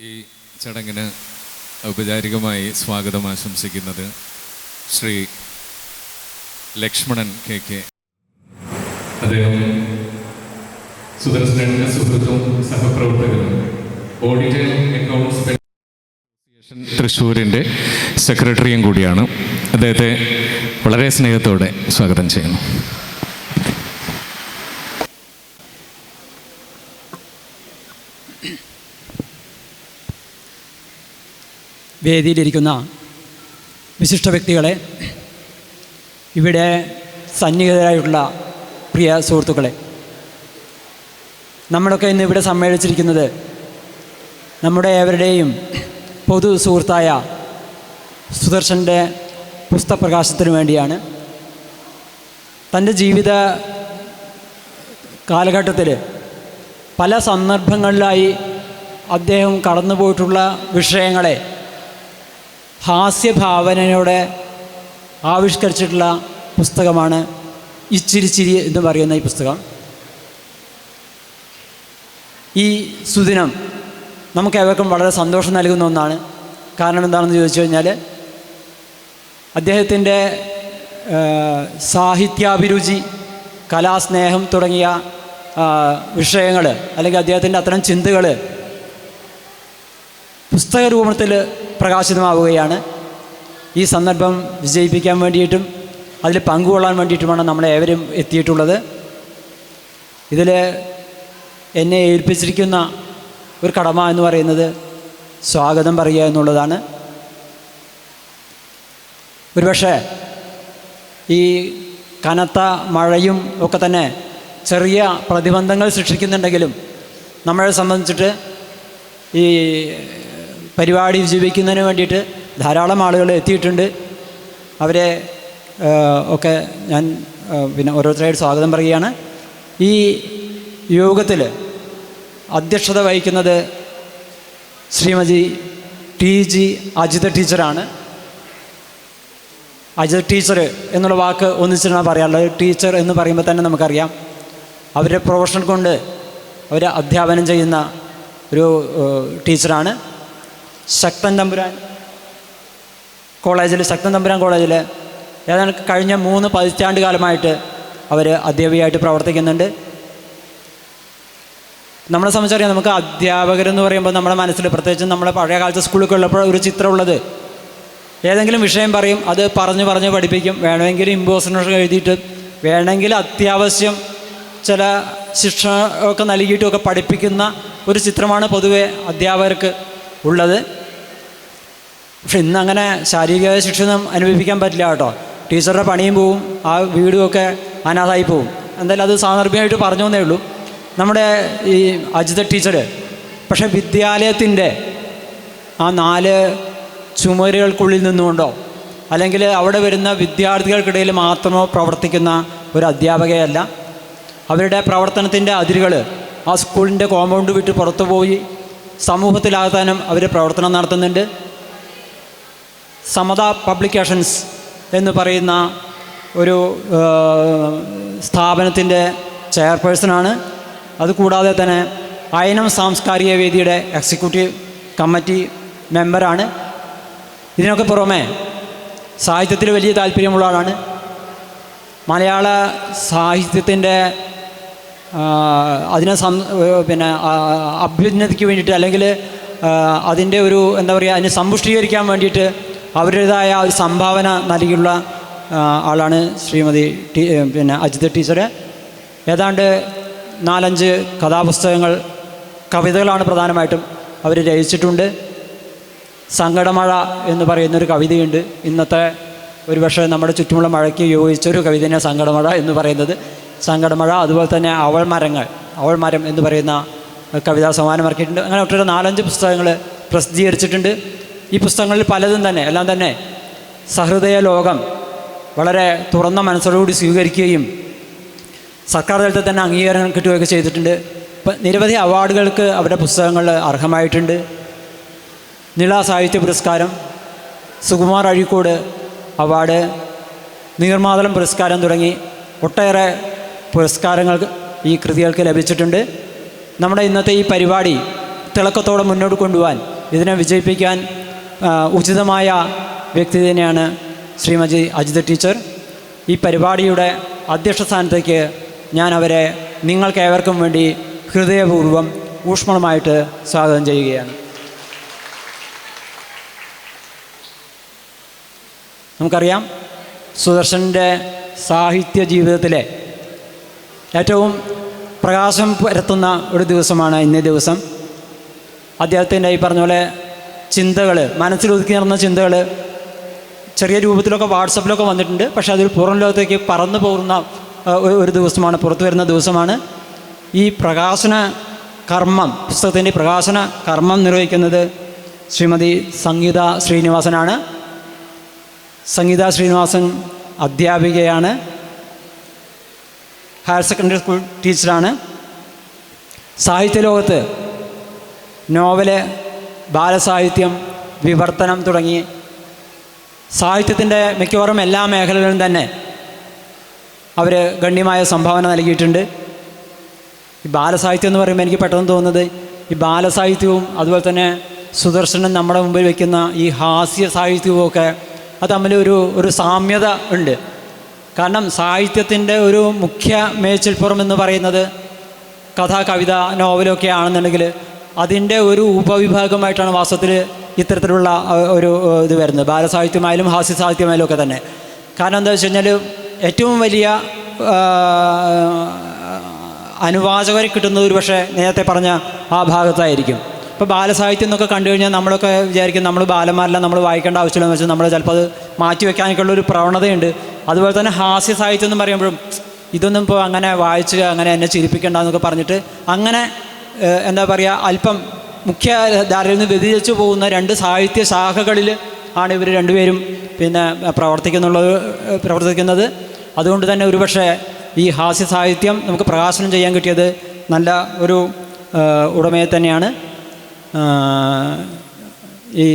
ഈ ചടങ്ങിന് ഔപചാരികമായി സ്വാഗതം ആശംസിക്കുന്നത് ശ്രീ ലക്ഷ്മണൻ കെ കെ. അദ്ദേഹം സുദർശനന്റെ സുഹൃത്തും സഹപ്രവർത്തകരും ഓഡിറ്റ് അക്കൗണ്ട്സ് അസോസിയേഷൻ തൃശ്ശൂരിന്റെ സെക്രട്ടറിയും കൂടിയാണ്. അദ്ദേഹത്തെ വളരെ സ്നേഹത്തോടെ സ്വാഗതം ചെയ്യുന്നു. വേദിയിലിരിക്കുന്ന വിശിഷ്ട വ്യക്തികളെ ഇവിടെ സന്നിഹിതരായിട്ടുള്ള പ്രിയ സുഹൃത്തുക്കളെ നമ്മളൊക്കെ ഇന്ന് ഇവിടെ സമ്മേളിച്ചിരിക്കുന്നത് നമ്മുടെ ഏവരുടെയും പൊതു സുഹൃത്തായ സുദർശന്റെ പുസ്തകപ്രകാശത്തിന് വേണ്ടിയാണ്. തന്റെ ജീവിത കാലഘട്ടത്തിൽ പല സന്ദർഭങ്ങളിലായി അദ്ദേഹം കടന്നുപോയിട്ടുള്ള വിഷയങ്ങളെ ഹാസ്യഭാവനയോടെ ആവിഷ്കരിച്ചിട്ടുള്ള പുസ്തകമാണ് ഇച്ചിരിച്ചിരി എന്ന് പറയുന്ന ഈ പുസ്തകം. ഈ സുദിനം നമുക്ക് ഏവർക്കും വളരെ സന്തോഷം നൽകുന്ന ഒന്നാണ്. കാരണം എന്താണെന്ന് ചോദിച്ചു കഴിഞ്ഞാൽ അദ്ദേഹത്തിന്റെ സാഹിത്യാഭിരുചി കലാസ്നേഹം തുടങ്ങിയ വിഷയങ്ങൾ അല്ലെങ്കിൽ അദ്ദേഹത്തിന്റെ അത്തരം ചിന്തകൾ പുസ്തക രൂപത്തിൽ പ്രകാശിതമാവുകയാണ്. ഈ സന്ദർഭം വിജയിപ്പിക്കാൻ വേണ്ടിയിട്ടും അതിൽ പങ്കുകൊള്ളാൻ വേണ്ടിയിട്ടുമാണ് നമ്മളെ ഏവരും എത്തിയിട്ടുള്ളത്. ഇതിൽ എന്നെ ഏൽപ്പിച്ചിരിക്കുന്ന ഒരു കടമ എന്ന് പറയുന്നത് സ്വാഗതം പറയുക എന്നുള്ളതാണ്. ഒരുപക്ഷെ ഈ കനത്ത മഴയും ഒക്കെ തന്നെ ചെറിയ പ്രതിബന്ധങ്ങൾ സൃഷ്ടിക്കുന്നുണ്ടെങ്കിലും നമ്മളെ സംബന്ധിച്ചിട്ട് ഈ പരിപാടി വിജയിപ്പിക്കുന്നതിന് വേണ്ടിയിട്ട് ധാരാളം ആളുകൾ എത്തിയിട്ടുണ്ട്. അവരെ ഒക്കെ ഞാൻ പിന്നെ ഓരോരുത്തരായിട്ട് സ്വാഗതം പറയുകയാണ്. ഈ യോഗത്തിൽ അധ്യക്ഷത വഹിക്കുന്നത് ശ്രീമതി ടി ജി അജിത ടീച്ചറാണ്. അജിത ടീച്ചർ എന്നുള്ള വാക്ക് ഒന്നിച്ചിട്ടാണ് പറയാനുള്ളത്. ടീച്ചർ എന്ന് പറയുമ്പോൾ തന്നെ നമുക്കറിയാം. അവരുടെ പ്രൊഫഷൻ കൊണ്ട് അവർ അധ്യാപനം ചെയ്യുന്ന ഒരു ടീച്ചറാണ്. ശക്തൻ തമ്പുരാൻ. കോളേജിൽ ശക്തൻ തമ്പുരാൻ കോളേജിൽ ഏതാണ്ട് കഴിഞ്ഞ മൂന്ന് പതിറ്റാണ്ട് കാലമായിട്ട് അവർ അധ്യാപികയായിട്ട് പ്രവർത്തിക്കുന്നുണ്ട്. നമ്മളെ സംബന്ധിച്ചറിയാം നമുക്ക് അധ്യാപകരെന്ന് പറയുമ്പോൾ നമ്മുടെ മനസ്സിൽ പ്രത്യേകിച്ച് നമ്മുടെ പഴയ കാലത്ത് സ്കൂളിലൊക്കെ ഉള്ളപ്പോൾ ഒരു ചിത്രമുള്ളത് ഏതെങ്കിലും വിഷയം പറയും അത് പറഞ്ഞ് പറഞ്ഞ് പഠിപ്പിക്കും. വേണമെങ്കിൽ ഇമ്പോസിനോഷൻ എഴുതിയിട്ട് വേണമെങ്കിൽ അത്യാവശ്യം ചില ശിക്ഷ ഒക്കെ നൽകിയിട്ടുമൊക്കെ പഠിപ്പിക്കുന്ന ഒരു ചിത്രമാണ് പൊതുവെ അധ്യാപകർക്ക് ഉള്ളത്. പക്ഷെ ഇന്ന് അങ്ങനെ ശാരീരിക ശിക്ഷണം അനുഭവിക്കാൻ പറ്റില്ല കേട്ടോ. ടീച്ചറുടെ പണിയും പോവും ആ വീടുമൊക്കെ അനാഥായി പോവും. എന്തായാലും അത് സാന്ദർഭികമായിട്ട് പറഞ്ഞു എന്നേ ഉള്ളൂ. നമ്മുടെ ഈ അജിത ടീച്ചർ പക്ഷേ വിദ്യാലയത്തിന്റെ ആ നാല് ചുമരുകൾക്കുള്ളിൽ നിന്നുകൊണ്ടോ അല്ലെങ്കിൽ അവിടെ വരുന്ന വിദ്യാർത്ഥികൾക്കിടയിൽ മാത്രമോ പ്രവർത്തിക്കുന്ന ഒരു അധ്യാപകയല്ല. അവരുടെ പ്രവർത്തനത്തിന്റെ അതിരുകൾ ആ സ്കൂളിന്റെ കോമ്പൗണ്ട് വിട്ട് പുറത്തു പോയി സമൂഹത്തിലാകാനും അവർ പ്രവർത്തനം നടത്തുന്നുണ്ട്. സമത പബ്ലിക്കേഷൻസ് എന്ന് പറയുന്ന ഒരു സ്ഥാപനത്തിന്റെ ചെയർപേഴ്സണാണ്. അതുകൂടാതെ തന്നെ അയനം സാംസ്കാരിക വേദിയുടെ എക്സിക്യൂട്ടീവ് കമ്മിറ്റി മെമ്പറാണ്. ഇതിനൊക്കെ പുറമെ സാഹിത്യത്തിൽ വലിയ താല്പര്യമുള്ള ആളാണ്. മലയാള സാഹിത്യത്തിന്റെ അതിനെ സം പിന്നെ അഭ്യുന്നതിക്ക് വേണ്ടിയിട്ട് അല്ലെങ്കിൽ അതിന്റെ ഒരു എന്താ പറയുക അതിനെ സമ്പുഷ്ടീകരിക്കാൻ വേണ്ടിയിട്ട് അവരുടേതായ ഒരു സംഭാവന നൽകിയുള്ള ആളാണ് ശ്രീമതി ടി പിന്നെ അജിത് ടീച്ചർ. ഏതാണ്ട് നാലഞ്ച് കഥാപുസ്തകങ്ങൾ കവിതകളാണ് പ്രധാനമായിട്ടും അവർ രചിച്ചിട്ടുണ്ട്. സങ്കടമഴ എന്ന് പറയുന്നൊരു കവിതയുണ്ട്. ഇന്നത്തെ ഒരു പക്ഷേ നമ്മുടെ ചുറ്റുമുള്ള മഴയ്ക്ക് യോജിച്ചൊരു കവിതയാണ് സങ്കടമഴ എന്ന് പറയുന്നത്. സങ്കടമഴ അതുപോലെ തന്നെ അവൾ മരങ്ങൾ അവൾ മരം എന്ന് പറയുന്ന കവിതാ സമ്മാനം ഇറക്കിയിട്ടുണ്ട്. അങ്ങനെ ഒട്ടൊരു നാലഞ്ച് പുസ്തകങ്ങൾ പ്രസിദ്ധീകരിച്ചിട്ടുണ്ട്. ഈ പുസ്തകങ്ങളിൽ പലതും തന്നെ എല്ലാം തന്നെ സഹൃദയ ലോകം വളരെ തുറന്ന മനസ്സോടുകൂടി സ്വീകരിക്കുകയും സർക്കാർ തലത്തിൽ തന്നെ അംഗീകാരങ്ങൾ കിട്ടുകയൊക്കെ ചെയ്തിട്ടുണ്ട്. ഇപ്പം നിരവധി അവാർഡുകൾക്ക് അവരുടെ പുസ്തകങ്ങൾ അർഹമായിട്ടുണ്ട്. നിള സാഹിത്യ പുരസ്കാരം സുകുമാർ അഴീക്കോട് അവാർഡ് നീർമാതളം പുരസ്കാരം തുടങ്ങി ഒട്ടേറെ പുരസ്കാരങ്ങൾ ഈ കൃതികൾക്ക് ലഭിച്ചിട്ടുണ്ട്. നമ്മുടെ ഇന്നത്തെ ഈ പരിപാടി തിളക്കത്തോടെ മുന്നോട്ട് കൊണ്ടുപോകാൻ ഇതിനെ വിജയിപ്പിക്കാൻ ഉചിതമായ വ്യക്തി തന്നെയാണ് ശ്രീമതി അജിത് ടീച്ചർ. ഈ പരിപാടിയുടെ അധ്യക്ഷ സ്ഥാനത്തേക്ക് ഞാൻ അവരെ നിങ്ങൾക്ക് ഏവർക്കും വേണ്ടി ഹൃദയപൂർവം ഊഷ്മളമായിട്ട് സ്വാഗതം ചെയ്യുകയാണ്. നമുക്കറിയാം സുദർശന്റെ സാഹിത്യ ജീവിതത്തിലെ ഏറ്റവും പ്രകാശം പരത്തുന്ന ഒരു ദിവസമാണ് ഇന്നേ ദിവസം. അദ്ദേഹത്തിന്റെ ഈ പറഞ്ഞ പോലെ ചിന്തകൾ മനസ്സിൽ ഒതുക്കി നടന്ന ചിന്തകൾ ചെറിയ രൂപത്തിലൊക്കെ വാട്സപ്പിലൊക്കെ വന്നിട്ടുണ്ട്. പക്ഷേ അതിൽ പുറം ലോകത്തേക്ക് പറന്നു പോകുന്ന ഒരു- ദിവസമാണ് പുറത്തു വരുന്ന ദിവസമാണ്. ഈ പ്രകാശന കർമ്മം പുസ്തകത്തിന്റെ പ്രകാശന കർമ്മം നിർവഹിക്കുന്നത് ശ്രീമതി സംഗീത ശ്രീനിവാസനാണ്. സംഗീത ശ്രീനിവാസൻ അധ്യാപികയാണ്. ഹയർ സെക്കൻഡറി സ്കൂൾ ടീച്ചറാണ്. സാഹിത്യ സാഹിത്യലോകത്ത് നോവൽ ബാലസാഹിത്യം വിവർത്തനം തുടങ്ങി സാഹിത്യത്തിന്റെ മിക്കവാറും എല്ലാ മേഖലകളിലും തന്നെ അവർ ഗണ്യമായ സംഭാവന നൽകിയിട്ടുണ്ട്. ഈ ബാലസാഹിത്യം എന്ന് പറയുമ്പോൾ എനിക്ക് പെട്ടെന്ന് തോന്നുന്നത് ഈ ബാലസാഹിത്യവും അതുപോലെ തന്നെ സുദർശനം നമ്മുടെ മുമ്പിൽ വയ്ക്കുന്ന ഈ ഹാസ്യ സാഹിത്യവും ഒക്കെ അത് തമ്മിൽ ഒരു ഒരു സാമ്യത ഉണ്ട്. കാരണം സാഹിത്യത്തിന്റെ ഒരു മുഖ്യ മേച്ചിൽപ്പുറം എന്ന് പറയുന്നത് കഥ കവിത നോവലൊക്കെ ആണെന്നുണ്ടെങ്കിൽ അതിന്റെ ഒരു ഉപവിഭാഗമായിട്ടാണ് വാസ്തവത്തിൽ ഇത്തരത്തിലുള്ള ഒരു ഇത് വരുന്നത്. ബാലസാഹിത്യമായാലും ഹാസ്യ സാഹിത്യമായാലും ഒക്കെ തന്നെ. കാരണം എന്താ വെച്ച് കഴിഞ്ഞാൽ ഏറ്റവും വലിയ അനുവാചകരെ കിട്ടുന്നത് ഒരു പക്ഷേ നേരത്തെ പറഞ്ഞ ആ ഭാഗത്തായിരിക്കും. ഇപ്പോൾ ബാലസാഹിത്യം എന്നൊക്കെ കണ്ടു കഴിഞ്ഞാൽ നമ്മളൊക്കെ വിചാരിക്കും നമ്മൾ ബാലന്മാരെല്ലാം നമ്മൾ വായിക്കേണ്ട ആവശ്യമില്ലെന്ന് വെച്ചാൽ നമ്മൾ ചിലപ്പോൾ അത് മാറ്റി വെക്കാനൊക്കെയുള്ള ഒരു പ്രവണതയുണ്ട്. അതുപോലെ തന്നെ ഹാസ്യ സാഹിത്യം എന്ന് പറയുമ്പോഴും ഇതൊന്നും ഇപ്പോൾ അങ്ങനെ വായിച്ച് അങ്ങനെ എന്നെ ചിരിപ്പിക്കേണ്ട എന്നൊക്കെ പറഞ്ഞിട്ട് അങ്ങനെ എന്താ പറയുക അല്പം മുഖ്യ ധാരയിൽ നിന്ന് വ്യതിചലിച്ചു പോകുന്ന രണ്ട് സാഹിത്യ ശാഖകളിൽ ആണ് ഇവർ രണ്ടുപേരും പിന്നെ പ്രവർത്തിക്കുന്നുള്ളത് പ്രവർത്തിക്കുന്നത്. അതുകൊണ്ട് തന്നെ ഒരുപക്ഷെ ഈ ഹാസ്യ സാഹിത്യം നമുക്ക് പ്രകാശനം ചെയ്യാൻ കിട്ടിയത് നല്ല ഒരു ഉടമയെ തന്നെയാണ്. ഈ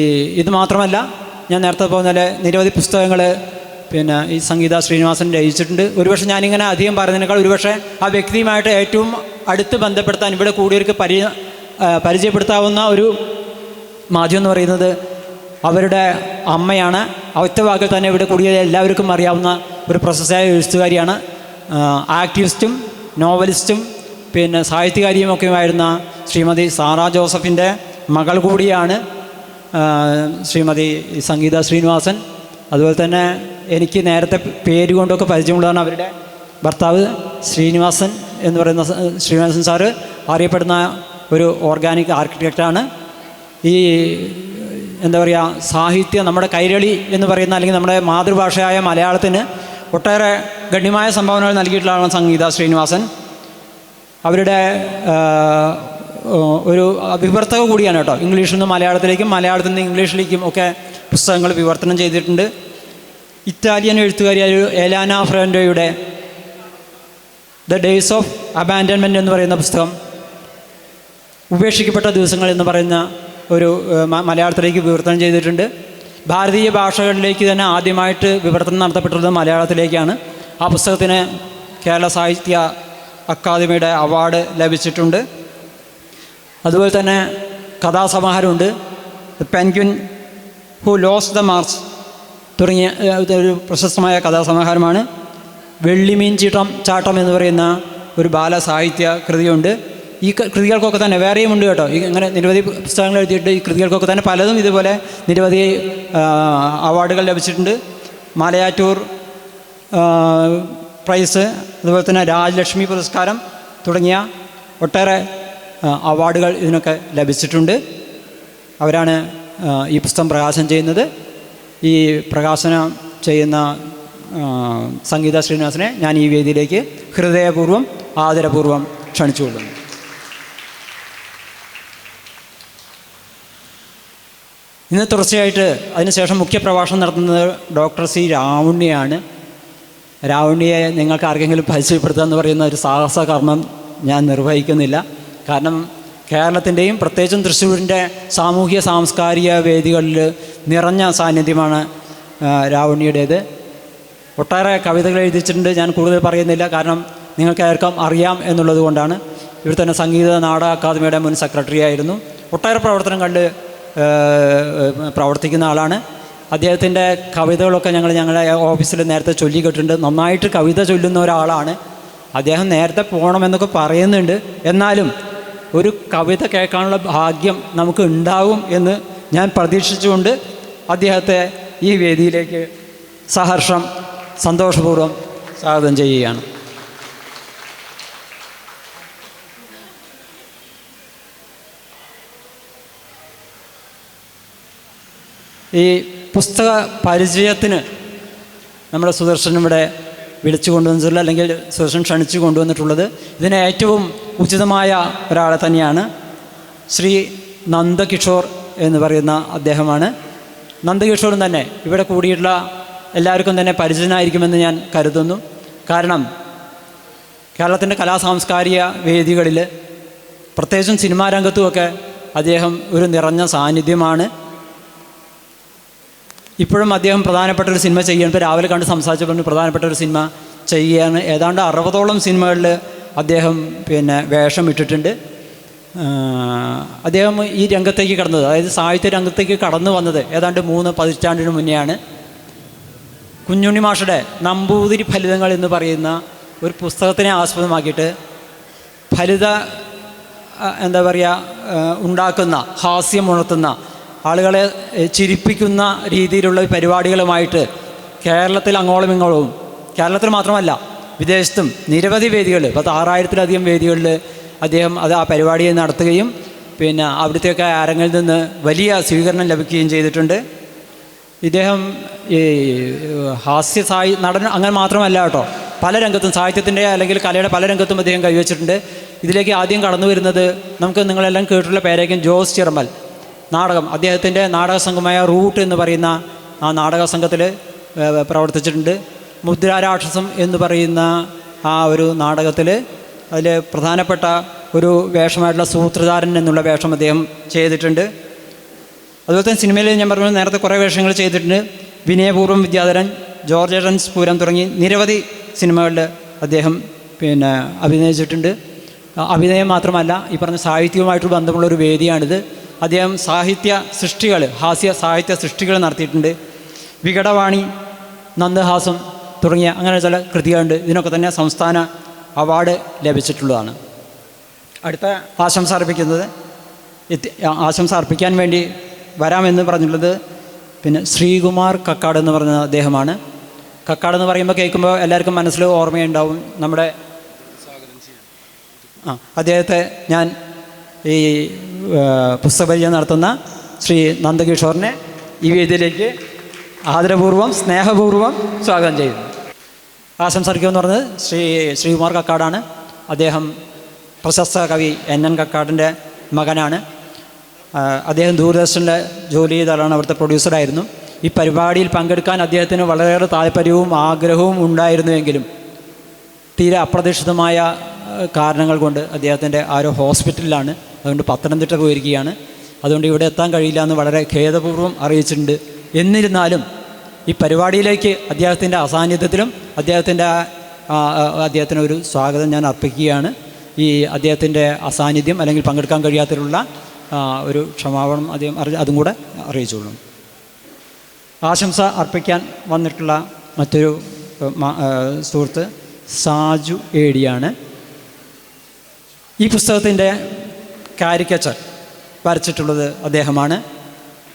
ഇത് മാത്രമല്ല ഞാൻ നേരത്തെ പോകുന്നതിലെ നിരവധി പുസ്തകങ്ങൾ പിന്നെ ഈ സംഗീത ശ്രീനിവാസൻ രചിച്ചിട്ടുണ്ട്. ഒരുപക്ഷെ ഞാനിങ്ങനെ അധികം പറയുന്നതിനേക്കാൾ ഒരുപക്ഷെ ആ വ്യക്തിയുമായിട്ട് ഏറ്റവും അടുത്ത് ബന്ധപ്പെടുത്താൻ ഇവിടെ കൂടിയവർക്ക് പരി പരിചയപ്പെടുത്താവുന്ന ഒരു മാധ്യമം എന്ന് പറയുന്നത് അവരുടെ അമ്മയാണ്. ഒറ്റ വാക്കിൽ തന്നെ ഇവിടെ കൂടിയ എല്ലാവർക്കും അറിയാവുന്ന ഒരു പ്രശസ്തയായ എഴുത്തുകാരിയാണ്. ആക്ടിവിസ്റ്റും നോവലിസ്റ്റും പിന്നെ സാഹിത്യകാരിയുമൊക്കെയുമായിരുന്ന ശ്രീമതി സാറ ജോസഫിന്റെ മകൾ കൂടിയാണ് ശ്രീമതി സംഗീത ശ്രീനിവാസൻ. അതുപോലെ തന്നെ എനിക്ക് നേരത്തെ പേര് കൊണ്ടൊക്കെ പരിചയമുള്ളതാണ് അവരുടെ ഭർത്താവ് ശ്രീനിവാസൻ എന്ന് പറയുന്ന ശ്രീനിവാസൻ സാറ്. അറിയപ്പെടുന്ന ഒരു ഓർഗാനിക് ആർക്കിടെക്റ്റാണ് ഈ എന്താ പറയുക സാഹിത്യം നമ്മുടെ കൈരളി എന്ന് പറയുന്ന അല്ലെങ്കിൽ നമ്മുടെ മാതൃഭാഷയായ മലയാളത്തിന് ഒട്ടേറെ ഗണ്യമായ സംഭാവനകൾ നൽകിയിട്ടുള്ളതാണ് സംഗീത ശ്രീനിവാസൻ. അവരുടെ ഒരു വിവർത്തക കൂടിയാണ് കേട്ടോ. ഇംഗ്ലീഷിൽ നിന്ന് മലയാളത്തിലേക്കും മലയാളത്തിൽ നിന്ന് ഇംഗ്ലീഷിലേക്കും ഒക്കെ പുസ്തകങ്ങൾ വിവർത്തനം ചെയ്തിട്ടുണ്ട്. ഇറ്റാലിയൻ എഴുത്തുകാരിയായ എലാന ഫ്രാൻഡോയുടെ ദ ഡേയ്സ് ഓഫ് അബാൻഡൻമെന്റ് എന്ന് പറയുന്ന പുസ്തകം ഉപേക്ഷിക്കപ്പെട്ട ദിവസങ്ങൾ എന്ന് പറയുന്ന ഒരു മലയാളത്തിലേക്ക് വിവർത്തനം ചെയ്തിട്ടുണ്ട്. ഭാരതീയ ഭാഷകളിലേക്ക് തന്നെ ആദ്യമായിട്ട് വിവർത്തനം നടത്തപ്പെട്ടത് മലയാളത്തിലേക്കാണ്. ആ പുസ്തകത്തിന് കേരള സാഹിത്യ അക്കാദമിയുടെ അവാർഡ് ലഭിച്ചിട്ടുണ്ട്. അതുപോലെ തന്നെ കഥാസമാഹാരമുണ്ട്. Penguin who lost the Mars തുടങ്ങിയ ഒരു പ്രശസ്തമായ കഥാസമാഹാരമാണ്. വെള്ളിമീൻ ചീട്ടം ചാട്ടം എന്ന് പറയുന്ന ഒരു ബാലസാഹിത്യ കൃതിയുണ്ട്. ഈ കൃതികൾക്കൊക്കെ തന്നെ വേറെയും ഉണ്ട് കേട്ടോ. ഇങ്ങനെ നിരവധി പുസ്തകങ്ങൾ എഴുതിയിട്ട് ഈ കൃതികൾക്കൊക്കെ തന്നെ പലതും ഇതുപോലെ നിരവധി അവാർഡുകൾ ലഭിച്ചിട്ടുണ്ട്. മലയാറ്റൂർ പ്രൈസ് അതുപോലെ തന്നെ രാജലക്ഷ്മി പുരസ്കാരം തുടങ്ങിയ ഒട്ടേറെ അവാർഡുകൾ ഇതിനൊക്കെ ലഭിച്ചിട്ടുണ്ട്. അവരാണ് ഈ പുസ്തകം പ്രകാശനം ചെയ്യുന്നത്. ഈ പ്രകാശനം ചെയ്യുന്ന സംഗീത ശ്രീനിവാസനെ ഞാൻ ഈ വേദിയിലേക്ക് ഹൃദയപൂർവം ആദരപൂർവം ക്ഷണിച്ചുകൊള്ളുന്നു. ഇന്ന് തുടർച്ചയായിട്ട് അതിനുശേഷം മുഖ്യപ്രഭാഷണം നടത്തുന്നത് ഡോക്ടർ സി രാവുണ്ണിയാണ്. രാവുണ്ണിയെ നിങ്ങൾക്ക് ആർക്കെങ്കിലും പരിചയപ്പെടുത്തുക എന്ന് പറയുന്ന ഒരു സാഹസകർമ്മം ഞാൻ നിർവഹിക്കുന്നില്ല. കാരണം കേരളത്തിന്റെയും പ്രത്യേകിച്ചും തൃശ്ശൂരിന്റെ സാമൂഹ്യ സാംസ്കാരിക വേദികളിൽ നിറഞ്ഞ സാന്നിധ്യമാണ് രാവണിയുടേത്. ഒട്ടേറെ കവിതകൾ എഴുതിച്ചിട്ടുണ്ട്. ഞാൻ കൂടുതൽ പറയുന്നില്ല. കാരണം നിങ്ങൾക്ക് ഏവർക്കും അറിയാം എന്നുള്ളത് കൊണ്ടാണ്. ഇവിടെ തന്നെ സംഗീത നാടക അക്കാദമിയുടെ മുൻ സെക്രട്ടറി ആയിരുന്നു. ഒട്ടേറെ പ്രവർത്തനം കണ്ട് പ്രവർത്തിക്കുന്ന ആളാണ്. അദ്ദേഹത്തിന്റെ കവിതകളൊക്കെ ഞങ്ങൾ ഞങ്ങളുടെ ഓഫീസിൽ നേരത്തെ ചൊല്ലിക്കിട്ടുണ്ട് നന്നായിട്ട് കവിത ചൊല്ലുന്ന ഒരാളാണ്. അദ്ദേഹം നേരത്തെ പോകണമെന്നൊക്കെ പറയുന്നുണ്ട്. എന്നാലും ഒരു കവിത കേൾക്കാനുള്ള ഭാഗ്യം നമുക്ക് ഉണ്ടാവും എന്ന് ഞാൻ പ്രതീക്ഷിച്ചുകൊണ്ട് അദ്ദേഹത്തെ ഈ വേദിയിലേക്ക് സഹർഷം സന്തോഷപൂർവം സ്വാഗതം ചെയ്യുകയാണ്. ഈ പുസ്തക പരിചയത്തിന് നമ്മുടെ സുദർശൻ ഇവിടെ വിളിച്ചു കൊണ്ടുവന്നിട്ടുള്ള അല്ലെങ്കിൽ സുരക്ഷൻ ക്ഷണിച്ചു കൊണ്ടുവന്നിട്ടുള്ളത്. ഇതിന് ഏറ്റവും ഉചിതമായ ഒരാളെ തന്നെയാണ് ശ്രീ നന്ദകിഷോർ എന്ന് പറയുന്ന അദ്ദേഹമാണ്. നന്ദകിഷോറും തന്നെ ഇവിടെ കൂടിയിട്ടുള്ള എല്ലാവർക്കും തന്നെ പരിചിതനായിരിക്കുമെന്ന് ഞാൻ കരുതുന്നു. കാരണം കേരളത്തിന്റെ കലാ സാംസ്കാരിക വേദികളിൽ പ്രത്യേകിച്ചും സിനിമാ രംഗത്തുമൊക്കെ അദ്ദേഹം ഒരു നിറഞ്ഞ സാന്നിധ്യമാണ്. ഇപ്പോഴും അദ്ദേഹം പ്രധാനപ്പെട്ട ഒരു സിനിമ ചെയ്യുകയാണ്. ഇപ്പോൾ രാവിലെ കണ്ട് സംസാരിച്ചപ്പോൾ പ്രധാനപ്പെട്ട ഒരു സിനിമ ചെയ്യുകയാണ്. ഏതാണ്ട് അറുപതോളം സിനിമകളിൽ അദ്ദേഹം പിന്നെ വേഷം ഇട്ടിട്ടുണ്ട്. അദ്ദേഹം ഈ രംഗത്തേക്ക് കടന്നത് അതായത് സാഹിത്യ രംഗത്തേക്ക് കടന്നു വന്നത് ഏതാണ്ട് മൂന്ന് പതിറ്റാണ്ടിന് മുന്നെയാണ്. കുഞ്ഞുണ്ണി മാഷയുടെ നമ്പൂതിരി ഫലിതങ്ങൾ എന്ന് പറയുന്ന ഒരു പുസ്തകത്തിനെ ആസ്പദമാക്കിയിട്ട് ഫലിത എന്താ പറയുക ഉണ്ടാക്കുന്ന ഹാസ്യമുണർത്തുന്ന ആളുകളെ ചിരിപ്പിക്കുന്ന രീതിയിലുള്ള പരിപാടികളുമായിട്ട് കേരളത്തിൽ അങ്ങോളം ഇങ്ങോളവും. കേരളത്തിൽ മാത്രമല്ല വിദേശത്തും നിരവധി വേദികൾ പത്ത് ആറായിരത്തിലധികം വേദികളിൽ അദ്ദേഹം അത് ആ പരിപാടിയെ നടത്തുകയും പിന്നെ അവിടുത്തെയൊക്കെ അരങ്ങിൽ നിന്ന് വലിയ സ്വീകരണം ലഭിക്കുകയും ചെയ്തിട്ടുണ്ട്. ഇദ്ദേഹം ഈ ഹാസ്യ സാഹി നടൻ അങ്ങനെ മാത്രമല്ല കേട്ടോ. പല രംഗത്തും സാഹിത്യത്തിന്റെ അല്ലെങ്കിൽ കലയുടെ പല രംഗത്തും അദ്ദേഹം കൈവച്ചിട്ടുണ്ട്. ഇതിലേക്ക് ആദ്യം കടന്നു വരുന്നത് നമുക്ക് നിങ്ങളെല്ലാം കേട്ടിട്ടുള്ള പേരായിരിക്കും ജോസ് ചിറമൽ. നാടകം. അദ്ദേഹത്തിന്റെ നാടക സംഘമായ റൂട്ട് എന്ന് പറയുന്ന ആ നാടക സംഘത്തിൽ പ്രവർത്തിച്ചിട്ടുണ്ട്. മുദ്രാരാക്ഷസം എന്ന് പറയുന്ന ആ ഒരു നാടകത്തിൽ അതിൽ പ്രധാനപ്പെട്ട ഒരു വേഷമായിട്ടുള്ള സൂത്രധാരൻ എന്നുള്ള വേഷം അദ്ദേഹം ചെയ്തിട്ടുണ്ട്. അതുപോലെ തന്നെ സിനിമയിൽ ഞാൻ പറഞ്ഞു നേരത്തെ കുറേ വേഷങ്ങൾ ചെയ്തിട്ടുണ്ട്. വിനയപൂർവം വിദ്യാധരൻ ജോർജ് ഏട്ടൻസ് പൂരം തുടങ്ങി നിരവധി സിനിമകളിൽ അദ്ദേഹം പിന്നെ അഭിനയിച്ചിട്ടുണ്ട്. അഭിനയം മാത്രമല്ല ഈ പറഞ്ഞ സാഹിത്യവുമായിട്ട് ബന്ധമുള്ള ഒരു വേദിയാണിത്. അദ്ദേഹം സാഹിത്യ സൃഷ്ടികൾ ഹാസ്യ സാഹിത്യ സൃഷ്ടികൾ നടത്തിയിട്ടുണ്ട്. വികടവാണി നന്ദഹാസം തുടങ്ങിയ അങ്ങനെ ചില കൃതികളുണ്ട്. ഇതിനൊക്കെ തന്നെ സംസ്ഥാന അവാർഡ് ലഭിച്ചിട്ടുള്ളതാണ്. അടുത്ത ആശംസ അർപ്പിക്കുന്നത് ആശംസ അർപ്പിക്കാൻ വേണ്ടി വരാമെന്ന് പറഞ്ഞിട്ടുള്ളത് പിന്നെ ശ്രീകുമാർ കക്കാട് എന്ന് പറഞ്ഞ അദ്ദേഹമാണ്. കക്കാട് എന്ന് പറയുമ്പോൾ കേൾക്കുമ്പോൾ എല്ലാവർക്കും മനസ്സിൽ ഓർമ്മയുണ്ടാവും നമ്മുടെ ആ അദ്ദേഹത്തെ ഞാൻ ഈ പുസ്തകപരിചയം നടത്തുന്ന ശ്രീ നന്ദകിഷോറിനെ ഈ വേദിയിലേക്ക് ആദരപൂർവം സ്നേഹപൂർവം സ്വാഗതം ചെയ്യുന്നു. ആശംസർക്കുമെന്ന് പറഞ്ഞത് ശ്രീ ശ്രീകുമാർ കക്കാടാണ്. അദ്ദേഹം പ്രശസ്ത കവി എൻ എൻ കക്കാടിന്റെ മകനാണ്. അദ്ദേഹം ദൂരദർശന്റെ ജോലി ചെയ്താലാണ് അവിടുത്തെ പ്രൊഡ്യൂസറായിരുന്നു ഈ പരിപാടിയിൽ പങ്കെടുക്കാൻ അദ്ദേഹത്തിന് വളരെയേറെ താല്പര്യവും ആഗ്രഹവും ഉണ്ടായിരുന്നുവെങ്കിലും തീരെ അപ്രതീക്ഷിതമായ കാരണങ്ങൾ കൊണ്ട് അദ്ദേഹത്തിന്റെ ആ ഒരു ഹോസ്പിറ്റലിലാണ് അതുകൊണ്ട് പത്തനംതിട്ട പോയിരിക്കുകയാണ്. അതുകൊണ്ട് ഇവിടെ എത്താൻ കഴിയില്ല എന്ന് വളരെ ഖേദപൂർവം അറിയിച്ചിട്ടുണ്ട്. എന്നിരുന്നാലും ഈ പരിപാടിയിലേക്ക് അദ്ദേഹത്തിന്റെ അസാന്നിധ്യത്തിലും അദ്ദേഹത്തിന്റെ അദ്ദേഹത്തിന് ഒരു സ്വാഗതം ഞാൻ അർപ്പിക്കുകയാണ്. ഈ അദ്ദേഹത്തിന്റെ അസാന്നിധ്യം അല്ലെങ്കിൽ പങ്കെടുക്കാൻ കഴിയാത്തതിലുള്ള ഒരു ക്ഷമാപണം അദ്ദേഹം അതും കൂടെ അറിയിച്ചുള്ളൂ ആശംസ അർപ്പിക്കാൻ വന്നിട്ടുള്ള മറ്റൊരു സുഹൃത്ത് സാജു ഏടിയാണ് ഈ പുസ്തകത്തിന്റെ കാരിക്കച്ചർ വരച്ചിട്ടുള്ളത് അദ്ദേഹമാണ്.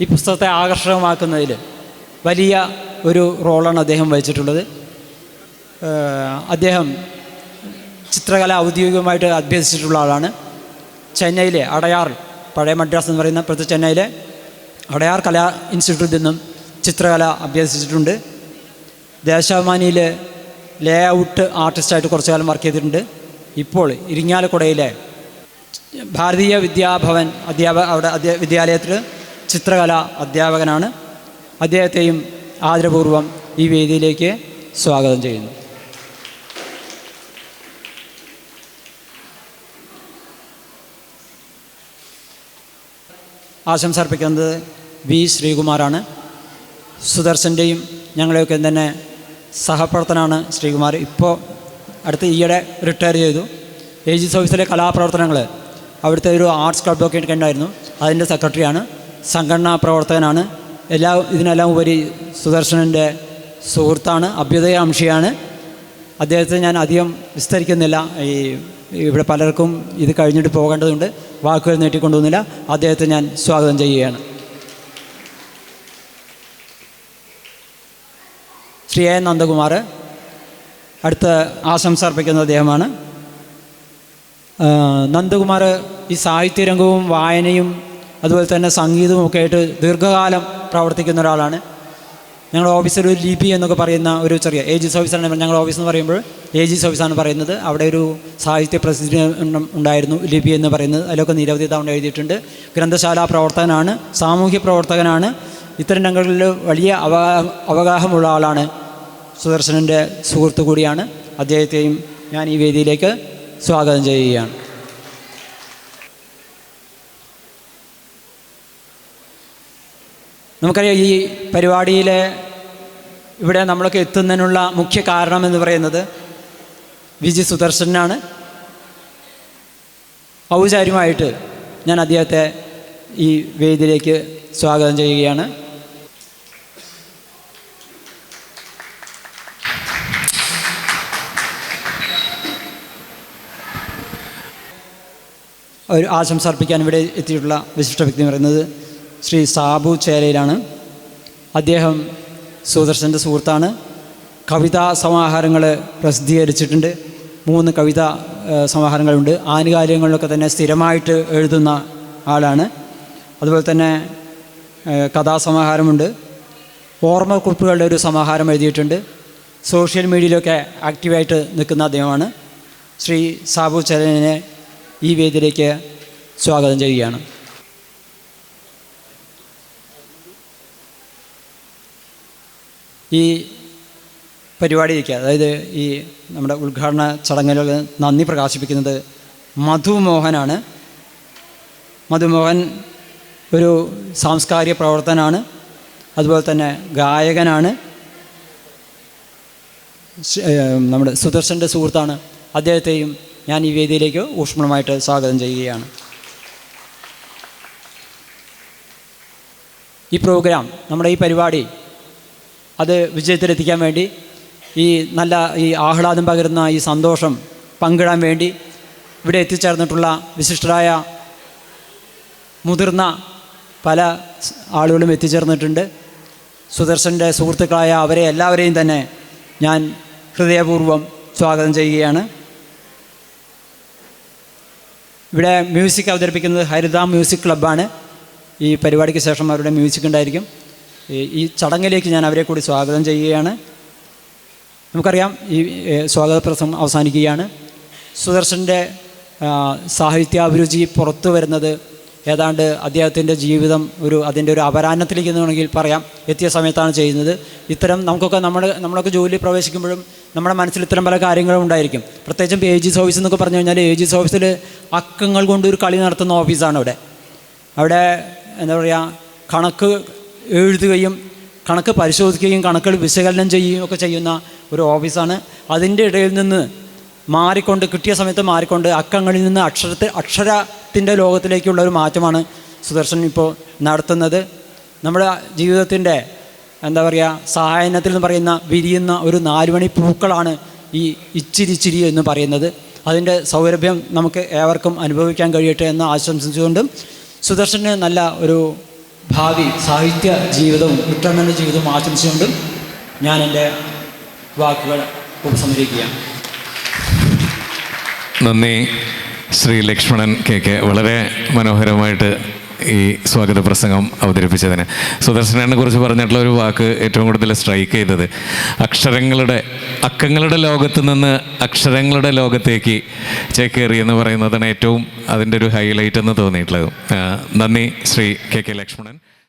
ഈ പുസ്തകത്തെ ആകർഷകമാക്കുന്നതിൽ വലിയ ഒരു റോളാണ് അദ്ദേഹം വഹിച്ചിട്ടുള്ളത്. അദ്ദേഹം ചിത്രകല ഔദ്യോഗികമായിട്ട് അഭ്യസിച്ചിട്ടുള്ള ആളാണ്. ചെന്നൈയിലെ അടയാർ പഴയ മദ്രാസ് എന്ന് പറയുന്ന പ്രത്യേക ചെന്നൈയിലെ അടയാർ കലാ ഇൻസ്റ്റിറ്റ്യൂട്ടിൽ നിന്നും ചിത്രകല അഭ്യസിച്ചിട്ടുണ്ട്. ദേശാഭിമാനിയിൽ ലേ ഔട്ട് ആർട്ടിസ്റ്റായിട്ട് കുറച്ചു കാലം വർക്ക് ചെയ്തിട്ടുണ്ട്. ഇപ്പോൾ ഇരിങ്ങാലക്കുടയിലെ ഭാരതീയ വിദ്യാഭവൻ അധ്യാപക അവിടെ അധ്യാ വിദ്യാലയത്തിൽ ചിത്രകല അധ്യാപകനാണ്. അദ്ദേഹത്തെയും ആദരപൂർവം ഈ വേദിയിലേക്ക് സ്വാഗതം ചെയ്യുന്നു. ആശംസ അർപ്പിക്കുന്നത് വി ശ്രീകുമാറാണ്. സുദർശന്റെയും ഞങ്ങളെയൊക്കെ തന്നെ സഹപ്രവർത്തനാണ് ശ്രീകുമാർ. ഇപ്പോൾ അടുത്ത് ഈയിടെ റിട്ടയർ ചെയ്തു. ഏജീസ് ഓഫീസിലെ കലാപ്രവർത്തനങ്ങൾ അവിടുത്തെ ഒരു ആർട്സ് ക്ലബ്ബൊക്കെ ഉണ്ടായിരുന്നു അതിന്റെ സെക്രട്ടറിയാണ് സംഘടനാ പ്രവർത്തകനാണ്. എല്ലാ ഇതിനെല്ലാം ഉപരി സുദർശനന്റെ സുഹൃത്താണ് അഭ്യുദയ അംശിയാണ് അദ്ദേഹത്തെ ഞാൻ അധികം വിസ്തരിക്കുന്നില്ല. ഈ ഇവിടെ പലർക്കും ഇത് കഴിഞ്ഞിട്ട് പോകേണ്ടതുണ്ട്. വാക്കുകൾ നീട്ടിക്കൊണ്ടുവന്നില്ല. അദ്ദേഹത്തെ ഞാൻ സ്വാഗതം ചെയ്യുകയാണ്. ശ്രീ എ. നന്ദകുമാർ അടുത്ത ആശംസ അർപ്പിക്കുന്ന അദ്ദേഹമാണ്. നന്ദകുമാർ ഈ സാഹിത്യരംഗവും വായനയും അതുപോലെ തന്നെ സംഗീതവും ഒക്കെ ആയിട്ട് ദീർഘകാലം പ്രവർത്തിക്കുന്ന ഒരാളാണ്. ഞങ്ങളുടെ ഓഫീസിൽ ഒരു ലിപി എന്നൊക്കെ പറയുന്ന ഒരു ചെറിയ ജി ഓഫീസാണ് ഞങ്ങളുടെ ഓഫീസ് എന്ന് പറയുമ്പോൾ ജി ഓഫീസാണ് പറയുന്നത്. അവിടെ ഒരു സാഹിത്യ പ്രസിദ്ധി ഉണ്ട- ഉണ്ടായിരുന്നു ലിപി എന്ന് പറയുന്നത്. അതിലൊക്കെ നിരവധി തവണ എഴുതിയിട്ടുണ്ട്. ഗ്രന്ഥശാല പ്രവർത്തകനാണ് സാമൂഹ്യ പ്രവർത്തകനാണ്. ഇത്തരം രംഗങ്ങളിൽ വലിയ അവ അവഗാഹമുള്ള ആളാണ് സുദർശനന്റെ സുഹൃത്തു കൂടിയാണ്. അദ്ദേഹത്തെയും ഞാൻ ഈ വേദിയിലേക്ക് സ്വാഗതം ചെയ്യുകയാണ്. നമുക്കറിയാം ഈ പരിപാടിയിൽ ഇവിടെ നമ്മളൊക്കെ എത്തുന്നതിനുള്ള മുഖ്യ കാരണം എന്ന് പറയുന്നത് വിജി സുദർശനാണ്. ഔചാര്യമായിട്ട് ഞാൻ അദ്ദേഹത്തെ ഈ വേദിയിലേക്ക് സ്വാഗതം ചെയ്യുകയാണ്. ഒരു ആശംസ അർപ്പിക്കാൻ ഇവിടെ എത്തിയിട്ടുള്ള വിശിഷ്ട വ്യക്തി എന്ന് പറയുന്നത് ശ്രീ സാബു ചേലയിലാണ്. അദ്ദേഹം സുദർശന്റെ സുഹൃത്താണ്. കവിതാ സമാഹാരങ്ങൾ പ്രസിദ്ധീകരിച്ചിട്ടുണ്ട്. മൂന്ന് കവിതാ സമാഹാരങ്ങളുണ്ട്. ആനുകാലികങ്ങളിലൊക്കെ തന്നെ സ്ഥിരമായിട്ട് എഴുതുന്ന ആളാണ്. അതുപോലെ തന്നെ കഥാസമാഹാരമുണ്ട്. ഓർമ്മക്കുറിപ്പുകളുടെ ഒരു സമാഹാരം എഴുതിയിട്ടുണ്ട്. സോഷ്യൽ മീഡിയയിലൊക്കെ ആക്റ്റീവായിട്ട് നിൽക്കുന്ന അദ്ദേഹമാണ്. ശ്രീ സാബു ചരണിനെ ഈ വേദിയിലേക്ക് സ്വാഗതം ചെയ്യുകയാണ്. ഈ പരിപാടിയിലേക്ക് അതായത് ഈ നമ്മുടെ ഉദ്ഘാടന ചടങ്ങുകൾ നന്ദി പ്രകാശിപ്പിക്കുന്നത് മധുമോഹനാണ്. മധുമോഹൻ ഒരു സാംസ്കാരിക പ്രവർത്തനാണ്. അതുപോലെ തന്നെ ഗായകനാണ്. നമ്മുടെ സുദർശന്റെ സുഹൃത്താണ് അദ്ദേഹത്തെയും ഞാൻ ഈ വേദിയിലേക്ക് ഊഷ്മളമായിട്ട് സ്വാഗതം ചെയ്യുകയാണ്. ഈ പ്രോഗ്രാം നമ്മുടെ ഈ പരിപാടി അത് വിജയത്തിലെത്തിക്കാൻ വേണ്ടി ഈ നല്ല ഈ ആഹ്ലാദം പകരുന്ന ഈ സന്തോഷം പങ്കിടാൻ വേണ്ടി ഇവിടെ എത്തിച്ചേർന്നിട്ടുള്ള വിശിഷ്ടരായ മുതിർന്ന പല ആളുകളും എത്തിച്ചേർന്നിട്ടുണ്ട്. സുദർശന്റെ സുഹൃത്തുക്കളായ അവരെ എല്ലാവരെയും തന്നെ ഞാൻ ഹൃദയപൂർവം സ്വാഗതം ചെയ്യുകയാണ്. ഇവിടെ മ്യൂസിക് അവതരിപ്പിക്കുന്നത് ഹരിത മ്യൂസിക് ക്ലബ്ബാണ് ഈ പരിപാടിക്ക് ശേഷം അവരുടെ മ്യൂസിക് ഉണ്ടായിരിക്കും. ഈ- ചടങ്ങിലേക്ക് ഞാൻ അവരെ കൂടി സ്വാഗതം ചെയ്യുകയാണ്. നമുക്കറിയാം ഈ സ്വാഗത പ്രസംഗം അവസാനിക്കുകയാണ്. സുദർശന്റെ സാഹിത്യാഭിരുചി പുറത്തു വരുന്നത് ഏതാണ്ട് അദ്ദേഹത്തിന്റെ ജീവിതം ഒരു അതിന്റെ ഒരു അപരാഹ്നത്തിലേക്ക് എന്ന് വേണമെങ്കിൽ പറയാം. എത്തിയ സമയത്താണ് ചെയ്യുന്നത്. ഇത്തരം നമുക്കൊക്കെ നമ്മുടെ നമ്മളൊക്കെ ജോലി പ്രവേശിക്കുമ്പോഴും നമ്മുടെ മനസ്സിൽ ഇത്തരം പല കാര്യങ്ങളും ഉണ്ടായിരിക്കും. പ്രത്യേകിച്ചും എ ജി ഓഫീസ് എന്നൊക്കെ പറഞ്ഞു കഴിഞ്ഞാൽ എ ജിസ് ഓഫീസിൽ അക്കങ്ങൾ കൊണ്ട് ഒരു കളി നടത്തുന്ന ഓഫീസാണ് അവിടെ. അവിടെ എന്താ പറയുക കണക്ക് എഴുതുകയും കണക്ക് പരിശോധിക്കുകയും കണക്കുകൾ വിശകലനം ചെയ്യുകയും ഒക്കെ ചെയ്യുന്ന ഒരു ഓഫീസാണ്. അതിന്റെ ഇടയിൽ നിന്ന് മാറിക്കൊണ്ട് കിട്ടിയ സമയത്ത് മാറിക്കൊണ്ട് അക്കങ്ങളിൽ നിന്ന് അക്ഷരത്തെ അക്ഷരത്തിന്റെ ലോകത്തിലേക്കുള്ള ഒരു മാറ്റമാണ് സുദർശൻ ഇപ്പോൾ നടത്തുന്നത്. നമ്മുടെ ജീവിതത്തിന്റെ എന്താ പറയുക സഹായനത്തിൽ എന്ന് പറയുന്ന വിരിയുന്ന ഒരു നാലുമണി പൂക്കളാണ് ഈ ഇച്ചിരിച്ചിരി എന്ന് പറയുന്നത്. അതിന്റെ സൗരഭ്യം നമുക്ക് ഏവർക്കും അനുഭവിക്കാൻ കഴിയട്ടെ എന്ന് ആശംസിച്ചുകൊണ്ടും സുദർശന് നല്ല ഒരു ഭാവി സാഹിത്യ ജീവിതവും റിട്ടയർമെന്റ് ജീവിതവും ആശംസിച്ചുകൊണ്ടും ഞാൻ എന്റെ വാക്കുകൾ ഉപസംഹരിക്കുകയാണ്. നന്ദി. ശ്രീ ലക്ഷ്മണൻ കെ കെ വളരെ മനോഹരമായിട്ട് ഈ സ്വാഗത പ്രസംഗം അവതരിപ്പിച്ചതിന്. സുദർശനെ കുറിച്ച് പറഞ്ഞിട്ടുള്ള ഒരു വാക്ക് ഏറ്റവും കൂടുതൽ സ്ട്രൈക്ക് ചെയ്തത്. അക്ഷരങ്ങളുടെ അക്കങ്ങളുടെ ലോകത്ത് നിന്ന് അക്ഷരങ്ങളുടെ ലോകത്തേക്ക് ചേക്കേറി എന്ന് പറയുന്നതാണ് ഏറ്റവും അതിന്റെ ഒരു ഹൈലൈറ്റ് എന്ന് തോന്നിയിട്ടുള്ളത്. നന്ദി ശ്രീ കെ കെ ലക്ഷ്മണൻ.